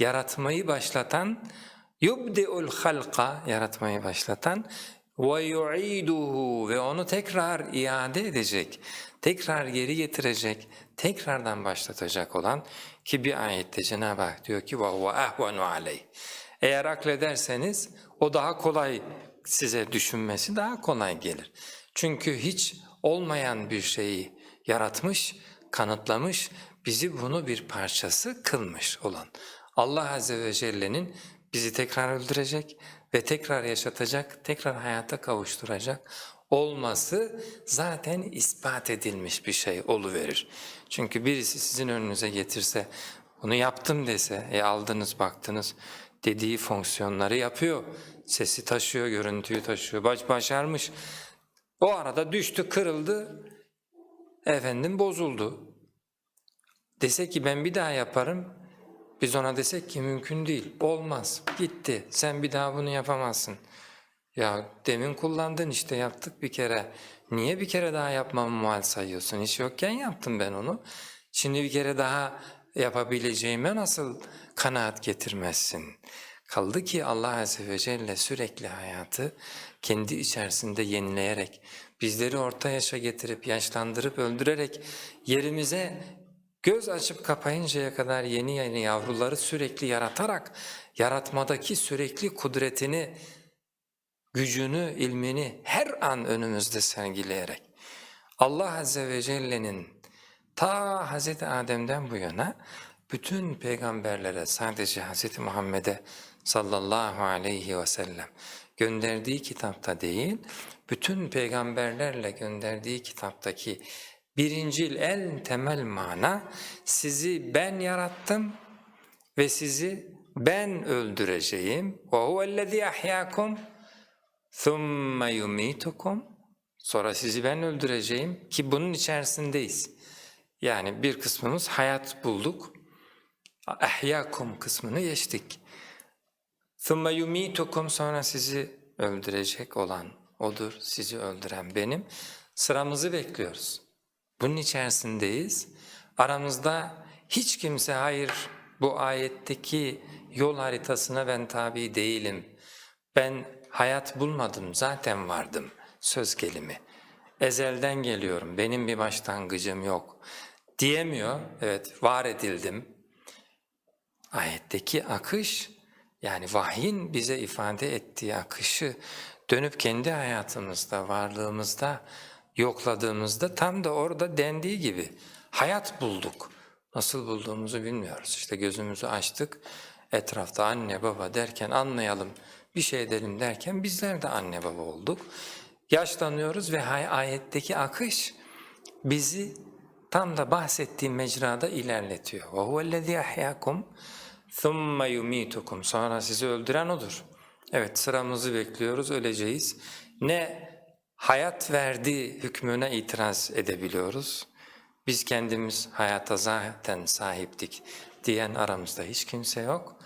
yaratmayı başlatan yubdiul halqa yaratmayı başlatan ve yu'iduhu ve onu tekrar iade edecek, tekrar geri getirecek, tekrardan başlatacak olan ki bir ayette Cenab-ı Hak diyor ki ve huve ahvanu aleyh. Eğer aklederseniz o daha kolay size düşünmesi daha kolay gelir. Çünkü hiç olmayan bir şeyi yaratmış, kanıtlamış, bizi bunu bir parçası kılmış olan Allah Azze ve Celle'nin bizi tekrar öldürecek ve tekrar yaşatacak, tekrar hayata kavuşturacak olması zaten ispat edilmiş bir şey oluverir. Çünkü birisi sizin önünüze getirse, bunu yaptım dese, e aldınız baktınız, dediği fonksiyonları yapıyor, sesi taşıyor, görüntüyü taşıyor, baş başarmış. O arada düştü, kırıldı, efendim bozuldu. Dese ki ben bir daha yaparım, biz ona desek ki mümkün değil, olmaz, gitti, sen bir daha bunu yapamazsın. Ya demin kullandın işte yaptık bir kere, niye bir kere daha yapmamı muhal sayıyorsun, hiç yokken yaptım ben onu. Şimdi bir kere daha yapabileceğime nasıl kanaat getirmezsin? Kaldı ki Allah Azze ve Celle sürekli hayatı kendi içerisinde yenileyerek, bizleri orta yaşa getirip, yaşlandırıp, öldürerek yerimize göz açıp kapayıncaya kadar yeni yeni yavruları sürekli yaratarak, yaratmadaki sürekli kudretini, gücünü, ilmini her an önümüzde sergileyerek, Allah Azze ve Celle'nin ta Hz. Adem'den bu yana bütün peygamberlere sadece Hz. Muhammed'e sallallahu aleyhi ve sellem gönderdiği kitapta değil, bütün peygamberlerle gönderdiği kitaptaki birincil en temel mana sizi ben yarattım ve sizi ben öldüreceğim. وَهُوَ الَّذ۪ي أَحْيَاكُمْ ثُمَّ يُمِيتُكُمْ Sonra sizi ben öldüreceğim ki bunun içerisindeyiz. Yani bir kısmımız hayat bulduk. Ahyakum kısmını geçtik. ثُمَّ يُمِيتُكُمْ Sonra sizi öldürecek olan odur, sizi öldüren benim. Sıramızı bekliyoruz. Bunun içerisindeyiz. Aramızda hiç kimse hayır bu ayetteki yol haritasına ben tabi değilim. Ben hayat bulmadım zaten vardım söz gelimi. Ezelden geliyorum benim bir başlangıcım yok diyemiyor. Evet var edildim. Ayetteki akış yani vahyin bize ifade ettiği akışı dönüp kendi hayatımızda, varlığımızda yokladığımızda tam da orada dendiği gibi hayat bulduk. Nasıl bulduğumuzu bilmiyoruz. İşte gözümüzü açtık, etrafta anne baba derken anlayalım, bir şey edelim derken bizler de anne baba olduk. Yaşlanıyoruz ve ayetteki akış bizi tam da bahsettiğim mecrada ilerletiyor. وَهُوَ الَّذ۪ي أَحْيَاكُمْ ثُمَّ يُمِيتُكُمْ Sonra sizi öldüren O'dur. Evet sıramızı bekliyoruz, öleceğiz. Ne hayat verdiği hükmüne itiraz edebiliyoruz. Biz kendimiz hayata zaten sahiptik diyen aramızda hiç kimse yok.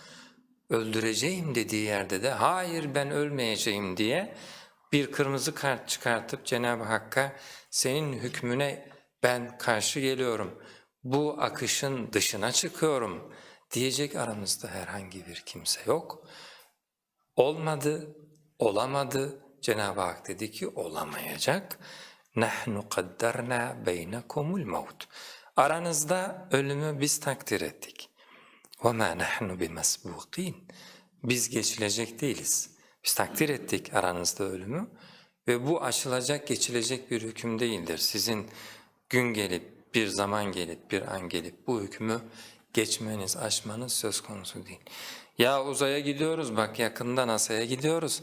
Öldüreceğim dediği yerde de hayır ben ölmeyeceğim diye bir kırmızı kart çıkartıp Cenab-ı Hakk'a senin hükmüne ben karşı geliyorum, bu akışın dışına çıkıyorum diyecek aramızda herhangi bir kimse yok. Olmadı, olamadı, Cenab-ı Hak dedi ki olamayacak. Nahnu kaddarna beynekumul maut. Aranızda ölümü biz takdir ettik. Ve ma nahnu bimesbuqin. Biz geçilecek değiliz. Biz takdir ettik aranızda ölümü ve bu aşılacak, geçilecek bir hüküm değildir. Sizin gün gelip, bir zaman gelip, bir an gelip bu hükmü geçmeniz, aşmanız söz konusu değil. Ya uzaya gidiyoruz, bak yakında NASA'ya gidiyoruz.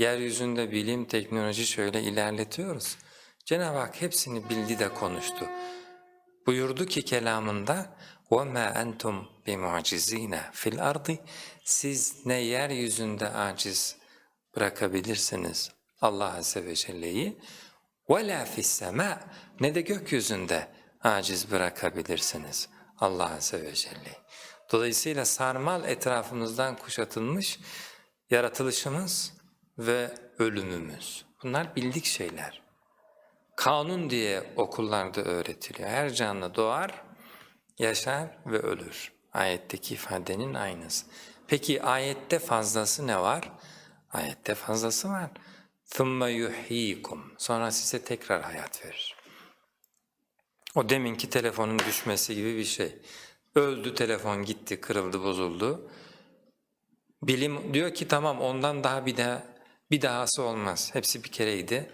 Yeryüzünde bilim, teknoloji şöyle ilerletiyoruz. Cenab-ı Hak hepsini bildi de konuştu. Buyurdu ki kelamında وَمَا أَنْتُمْ بِمُعْجِز۪ينَ fil الْأَرْضِ Siz ne yeryüzünde aciz bırakabilirsiniz Allah Azze ve Celle'yi وَلَا فِي السَّمَاءِ Ne de gökyüzünde aciz bırakabilirsiniz Allah Azze ve Celle'yi. Dolayısıyla sarmal etrafımızdan kuşatılmış yaratılışımız ve ölümümüz. Bunlar bildik şeyler. Kanun diye okullarda öğretiliyor. Her canlı doğar, yaşar ve ölür. Ayetteki ifadenin aynısı. Peki ayette fazlası ne var? Ayette fazlası var. ثُمَّ يُحْيِيكُمْ Sonra size tekrar hayat verir. O deminki telefonun düşmesi gibi bir şey. Öldü telefon gitti, kırıldı, bozuldu. Bilim diyor ki tamam ondan daha bir daha bir dahası olmaz. Hepsi bir kereydi.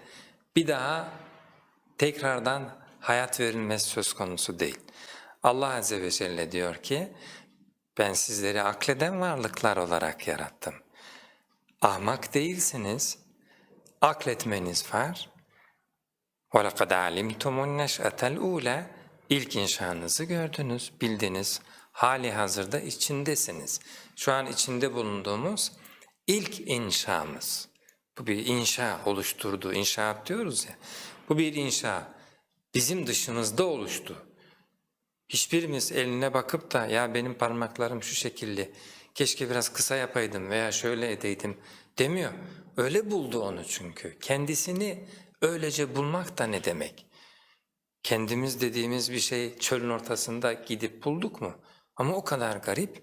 Bir daha tekrardan hayat verilmesi söz konusu değil. Allah Azze ve Celle diyor ki ben sizleri akleden varlıklar olarak yarattım. Ahmak değilsiniz, akletmeniz var. وَلَقَدْ عَلِمْتُمُ النَّشْأَةَ الْعُولَى İlk inşanızı gördünüz, bildiniz. Hali hazırda içindesiniz. Şu an içinde bulunduğumuz ilk inşamız. Bu bir inşa oluşturdu, inşaat diyoruz ya. Bu bir inşa. Bizim dışımızda oluştu. Hiçbirimiz eline bakıp da ya benim parmaklarım şu şekilli, keşke biraz kısa yapaydım veya şöyle edeydim demiyor. Öyle buldu onu çünkü. Kendisini öylece bulmak da ne demek? Kendimiz dediğimiz bir şey çölün ortasında gidip bulduk mu? Ama o kadar garip,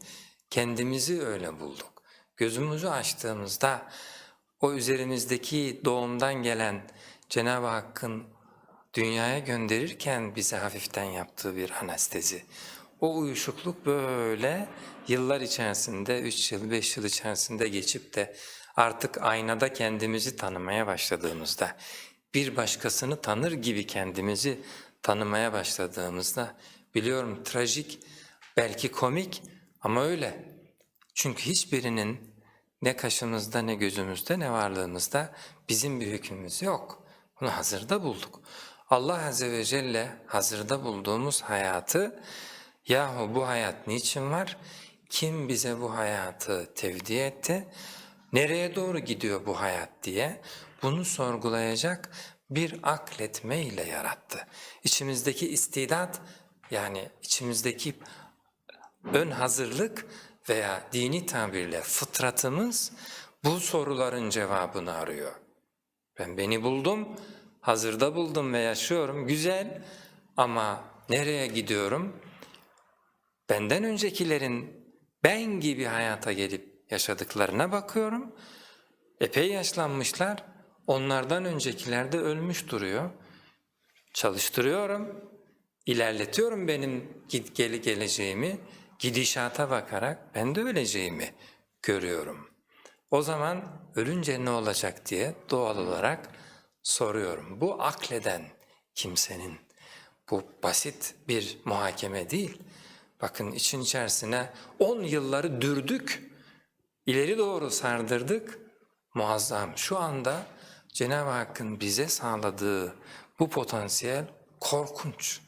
kendimizi öyle bulduk. Gözümüzü açtığımızda o üzerimizdeki doğumdan gelen Cenab-ı Hakk'ın dünyaya gönderirken bize hafiften yaptığı bir anestezi. O uyuşukluk böyle yıllar içerisinde, üç yıl, beş yıl içerisinde geçip de artık aynada kendimizi tanımaya başladığımızda, bir başkasını tanır gibi kendimizi tanımaya başladığımızda, biliyorum trajik, belki komik ama öyle. Çünkü hiçbirinin ne kaşımızda ne gözümüzde ne varlığımızda bizim bir hükmümüz yok. Bunu hazırda bulduk. Allah Azze ve Celle hazırda bulduğumuz hayatı, yahu bu hayat niçin var, kim bize bu hayatı tevdi etti, nereye doğru gidiyor bu hayat diye bunu sorgulayacak bir akletme ile yarattı. İçimizdeki istidat yani içimizdeki ön hazırlık veya dini tabirle fıtratımız bu soruların cevabını arıyor. Ben beni buldum, hazırda buldum ve yaşıyorum, güzel ama nereye gidiyorum? Benden öncekilerin ben gibi hayata gelip yaşadıklarına bakıyorum. Epey yaşlanmışlar, onlardan öncekiler de ölmüş duruyor. Çalıştırıyorum, ilerletiyorum benim git geli geleceğimi, gidişata bakarak ben de öleceğimi görüyorum. O zaman ölünce ne olacak diye doğal olarak soruyorum. Bu akleden kimsenin, bu basit bir muhakeme değil. Bakın için içerisine on yılları dürdük, ileri doğru sardırdık, muazzam. Şu anda Cenab-ı Hakk'ın bize sağladığı bu potansiyel korkunç.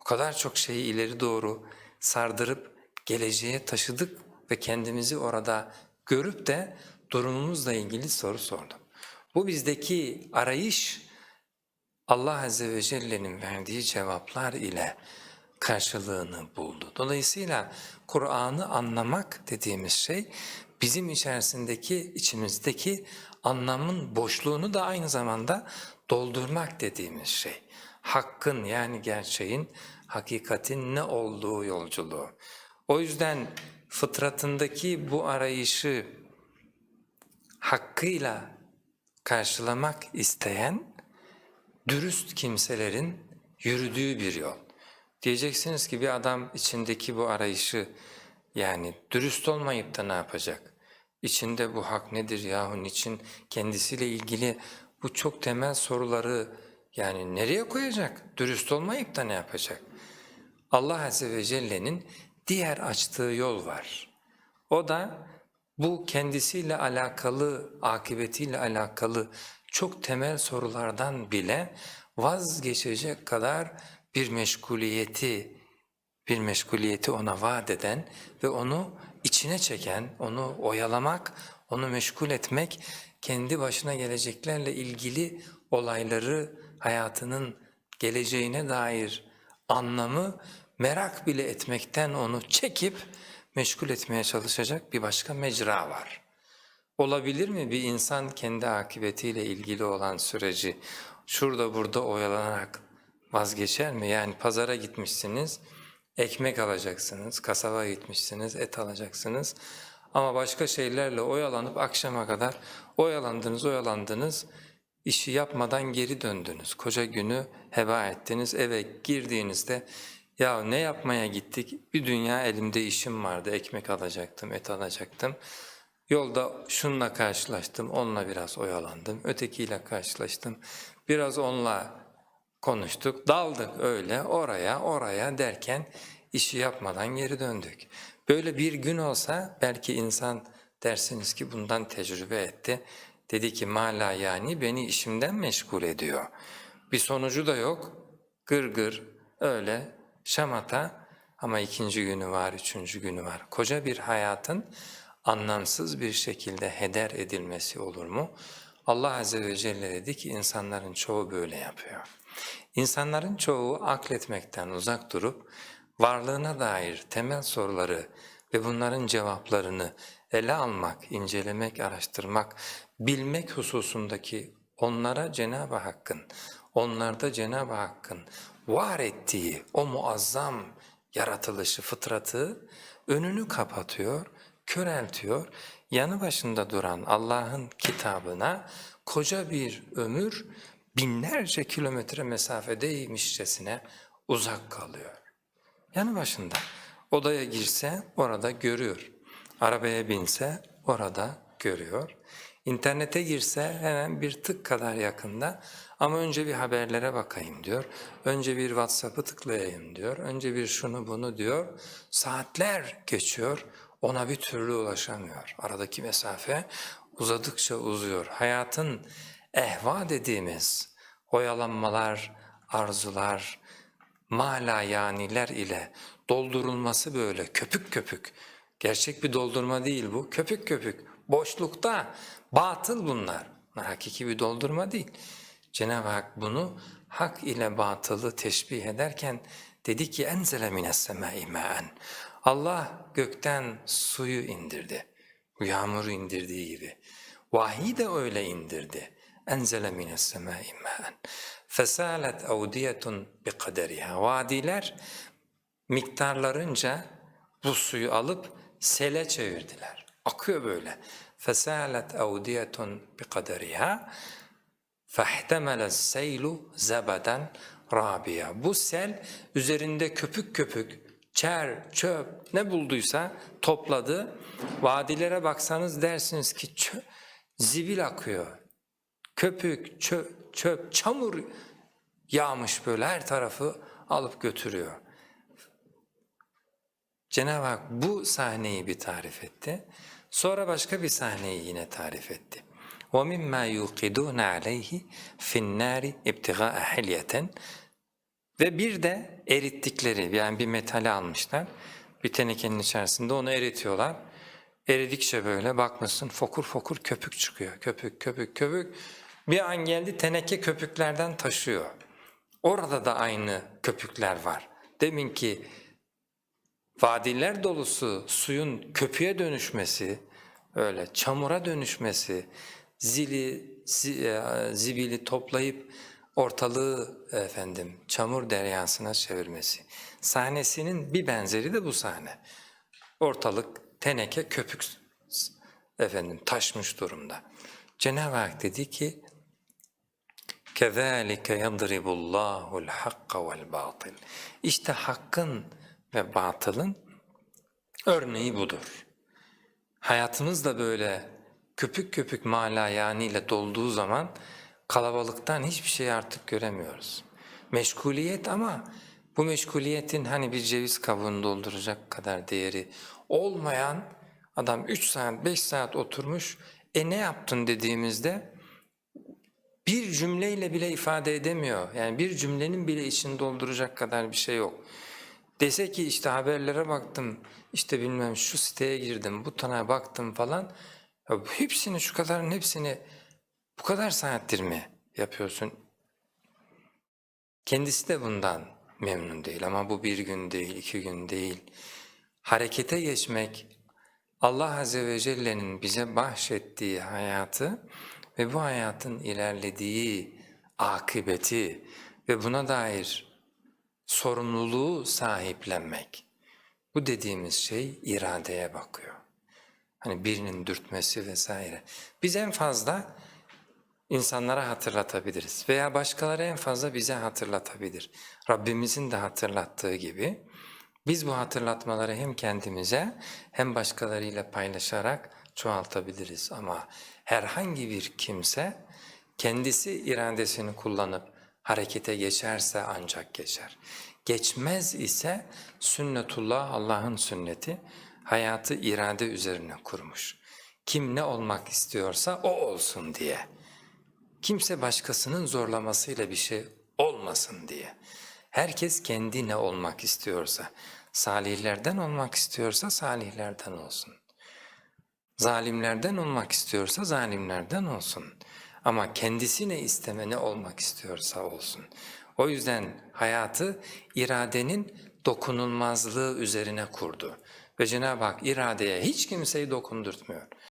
O kadar çok şeyi ileri doğru sardırıp geleceğe taşıdık ve kendimizi orada görüp de durumumuzla ilgili soru sordum. Bu bizdeki arayış Allah Azze ve Celle'nin verdiği cevaplar ile karşılığını buldu. Dolayısıyla Kur'an'ı anlamak dediğimiz şey bizim içerisindeki, içimizdeki anlamın boşluğunu da aynı zamanda doldurmak dediğimiz şey. Hakkın yani gerçeğin, hakikatin ne olduğu yolculuğu. O yüzden fıtratındaki bu arayışı hakkıyla karşılamak isteyen dürüst kimselerin yürüdüğü bir yol. Diyeceksiniz ki bir adam içindeki bu arayışı yani dürüst olmayıp da ne yapacak? İçinde bu hak nedir yahu niçin kendisiyle ilgili bu çok temel soruları yani nereye koyacak? Dürüst olmayıp da ne yapacak? Allah Azze ve Celle'nin diğer açtığı yol var. O da bu kendisiyle alakalı, akıbetiyle alakalı çok temel sorulardan bile vazgeçecek kadar bir meşguliyeti, bir meşguliyeti ona vaat eden ve onu içine çeken, onu oyalamak, onu meşgul etmek, kendi başına geleceklerle ilgili olayları hayatının geleceğine dair anlamı merak bile etmekten onu çekip meşgul etmeye çalışacak bir başka mecra var. Olabilir mi bir insan kendi akıbetiyle ilgili olan süreci şurada burada oyalanarak vazgeçer mi? Yani pazara gitmişsiniz, Ekmek alacaksınız, kasaba gitmişsiniz, et alacaksınız. Ama başka şeylerle oyalanıp akşama kadar oyalandınız, oyalandınız. işi yapmadan geri döndünüz. Koca günü heba ettiniz. Eve girdiğinizde ya ne yapmaya gittik? Bir dünya elimde işim vardı. Ekmek alacaktım, et alacaktım. Yolda şununla karşılaştım, onunla biraz oyalandım. Ötekiyle karşılaştım, biraz onunla konuştuk, daldık öyle oraya oraya derken işi yapmadan geri döndük. Böyle bir gün olsa belki insan dersiniz ki bundan tecrübe etti. Dedi ki mala yani beni işimden meşgul ediyor. Bir sonucu da yok. Gır gır öyle şamata ama ikinci günü var, üçüncü günü var. Koca bir hayatın anlamsız bir şekilde heder edilmesi olur mu? Allah Azze ve Celle dedi ki insanların çoğu böyle yapıyor. İnsanların çoğu akletmekten uzak durup varlığına dair temel soruları ve bunların cevaplarını ele almak, incelemek, araştırmak, bilmek hususundaki onlara Cenab-ı Hakk'ın, onlarda Cenab-ı Hakk'ın var ettiği o muazzam yaratılışı, fıtratı önünü kapatıyor, köreltiyor. Yanı başında duran Allah'ın kitabına koca bir ömür binlerce kilometre mesafedeymişçesine uzak kalıyor. Yanı başında odaya girse orada görüyor. Arabaya binse orada görüyor. İnternete girse hemen bir tık kadar yakında ama önce bir haberlere bakayım diyor. Önce bir WhatsApp'ı tıklayayım diyor. Önce bir şunu bunu diyor. Saatler geçiyor. Ona bir türlü ulaşamıyor. Aradaki mesafe uzadıkça uzuyor. Hayatın ehva dediğimiz oyalanmalar, arzular, mala yaniler ile doldurulması böyle köpük köpük. Gerçek bir doldurma değil bu, köpük köpük. Boşlukta, batıl bunlar. Hakiki bir doldurma değil. Cenab-ı Hak bunu hak ile batılı teşbih ederken dedi ki enzele mines semai. Allah gökten suyu indirdi. Yağmuru indirdiği gibi. Vahiy de öyle indirdi. Enzele mines semai ma'en. Fesalet avdiyetun bi kaderiha. Vadiler miktarlarınca bu suyu alıp sele çevirdiler. Akıyor böyle. Fesalet avdiyetun bi kaderiha. فَاحْتَمَلَ السَّيْلُ زَبَدًا رَابِيًا Bu sel üzerinde köpük köpük, çer, çöp ne bulduysa topladı. Vadilere baksanız dersiniz ki çö- zibil akıyor. Köpük, çöp, çöp, çamur yağmış böyle her tarafı alıp götürüyor. Cenab-ı Hak bu sahneyi bir tarif etti. Sonra başka bir sahneyi yine tarif etti. وَمِمَّا يُوقِدُونَ عَلَيْهِ فِي النَّارِ اِبْتِغَاءَ حِلْيَةً Ve bir de erittikleri, yani bir metali almışlar, bir tenekenin içerisinde onu eritiyorlar. Eridikçe böyle bakmışsın fokur fokur köpük çıkıyor, köpük köpük köpük. Bir an geldi teneke köpüklerden taşıyor. Orada da aynı köpükler var. Demin ki vadiler dolusu suyun köpüğe dönüşmesi, öyle çamura dönüşmesi, zili, e, zibili toplayıp ortalığı efendim çamur deryasına çevirmesi. Sahnesinin bir benzeri de bu sahne. Ortalık teneke köpük efendim taşmış durumda. Cenab-ı Hak dedi ki: "Kezalike yadribullahu el-hakka vel-batil." İşte hakkın ve batılın örneği budur. Hayatımız da böyle köpük köpük malayaniyle dolduğu zaman kalabalıktan hiçbir şey artık göremiyoruz. Meşguliyet ama bu meşguliyetin hani bir ceviz kabuğunu dolduracak kadar değeri olmayan adam 3 saat 5 saat oturmuş e ne yaptın dediğimizde bir cümleyle bile ifade edemiyor. Yani bir cümlenin bile içini dolduracak kadar bir şey yok. Dese ki işte haberlere baktım, işte bilmem şu siteye girdim, butona baktım falan. Ya bu hepsini şu kadarın hepsini bu kadar saattir mi yapıyorsun? Kendisi de bundan memnun değil ama bu bir gün değil, iki gün değil. Harekete geçmek, Allah Azze ve Celle'nin bize bahşettiği hayatı ve bu hayatın ilerlediği akıbeti ve buna dair sorumluluğu sahiplenmek. Bu dediğimiz şey iradeye bakıyor. Hani birinin dürtmesi vesaire. Biz en fazla insanlara hatırlatabiliriz veya başkaları en fazla bize hatırlatabilir. Rabbimizin de hatırlattığı gibi biz bu hatırlatmaları hem kendimize hem başkalarıyla paylaşarak çoğaltabiliriz. Ama herhangi bir kimse kendisi iradesini kullanıp harekete geçerse ancak geçer. Geçmez ise sünnetullah Allah'ın sünneti hayatı irade üzerine kurmuş. Kim ne olmak istiyorsa o olsun diye. Kimse başkasının zorlamasıyla bir şey olmasın diye. Herkes kendi ne olmak istiyorsa, salihlerden olmak istiyorsa salihlerden olsun. Zalimlerden olmak istiyorsa zalimlerden olsun. Ama kendisi ne isteme ne olmak istiyorsa olsun. O yüzden hayatı iradenin dokunulmazlığı üzerine kurdu. Ve Cenab-ı Hak iradeye hiç kimseyi dokundurtmuyor.